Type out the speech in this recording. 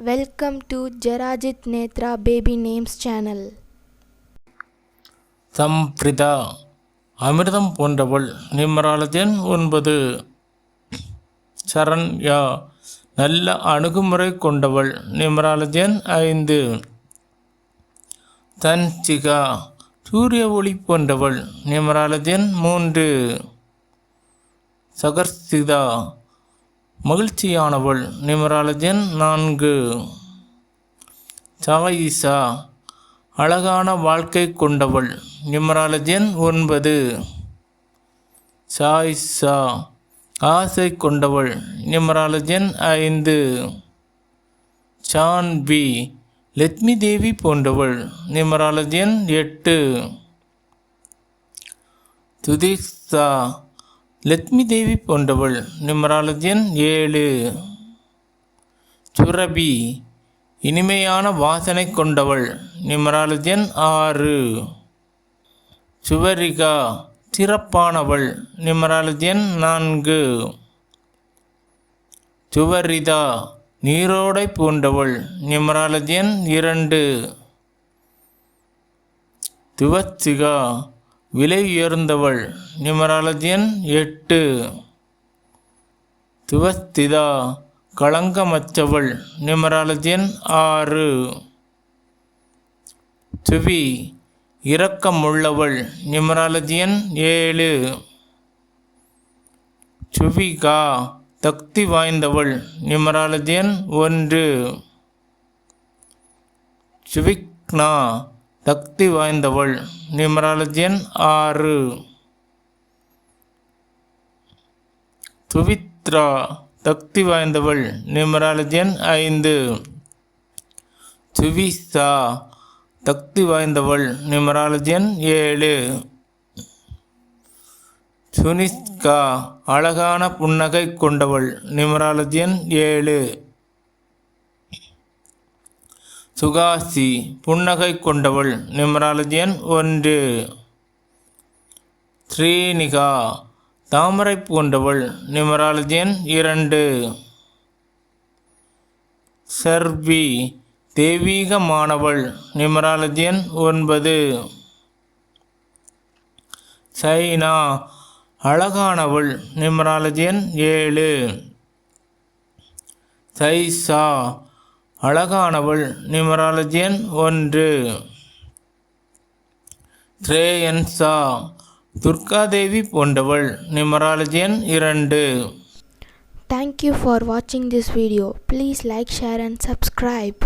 Welcome to Jerajith Nethra baby names channel Sampritha அமிர்தம் போன்றவள் நிம்மராலத்தின் ஒன்பது சரண்யா நல்ல அணுகுமுறை கொண்டவள் நிம்மராலஜன் ஐந்து தன்சிகா சூரிய ஒளி போன்றவள் நிம்மராலஜன் மூன்று சகர்சிதா மகிழ்ச்சியானவள். நிமராலஜன் நான்கு. சாயிசா அழகான வாழ்க்கை கொண்டவள். நிமராலஜன் ஒன்பது. சாயிசா ஆசை கொண்டவள். நிமராலஜன் ஐந்து. சான்பி லட்சுமி தேவி போன்றவள். நிமராலஜன் எட்டு. துதிஷா லட்சுமி தேவி போன்றவள் நிமராலஜன் ஏழு. சுரபி இனிமையான வாசனை கொண்டவள் நிமராலஜன் ஆறு. சுவரிகா சிறப்பானவள் நிமராலஜன் நான்கு. சுவரிதா நீரோடை பூண்டவள் நிமராலஜன் இரண்டு. துவச்சிகா விலை உயர்ந்தவள் நிமராலஜன் எட்டு. துவஸ்திதா களங்கமற்றவள் நிமராலஜன் ஆறு. சுவி இரக்கமுள்ளவள் நிமராலஜியன் ஏழு. சுவிகா தக்தி வாய்ந்தவள் நிமராலஜியன் ஒன்று. சுவிக்னா தக்தி வாய்ந்தவள் நிமராலஜியன் ஆறு. சுவித்ரா தக்தி வாய்ந்தவள் நிமராலஜியன் ஐந்து. சுவிசா தக்தி வாய்ந்தவள் நிமராலஜியன் ஏழு. சுனிஸ்கா அழகான புன்னகை கொண்டவள் நிமராலஜியன் ஏழு. சுகாசி புன்னகை கொண்டவள் நிமராலஜியன் ஒன்று. ஸ்ரீனிகா தாமரை போன்றவள் நிமராலஜியன் இரண்டு. சர்வி தெய்வீகமானவள் நிமராலஜியன் ஒன்பது. சைனா அழகானவள் நிமராலஜியன் ஏழு. சைசா அழகானவள் நிமராலஜி எண் ஒன்று த்ரேயன்சா துர்காதேவி போன்றவள் நிமராலஜி எண் இரண்டு தேங்க்யூ ஃபார் வாட்சிங் this video please like share and subscribe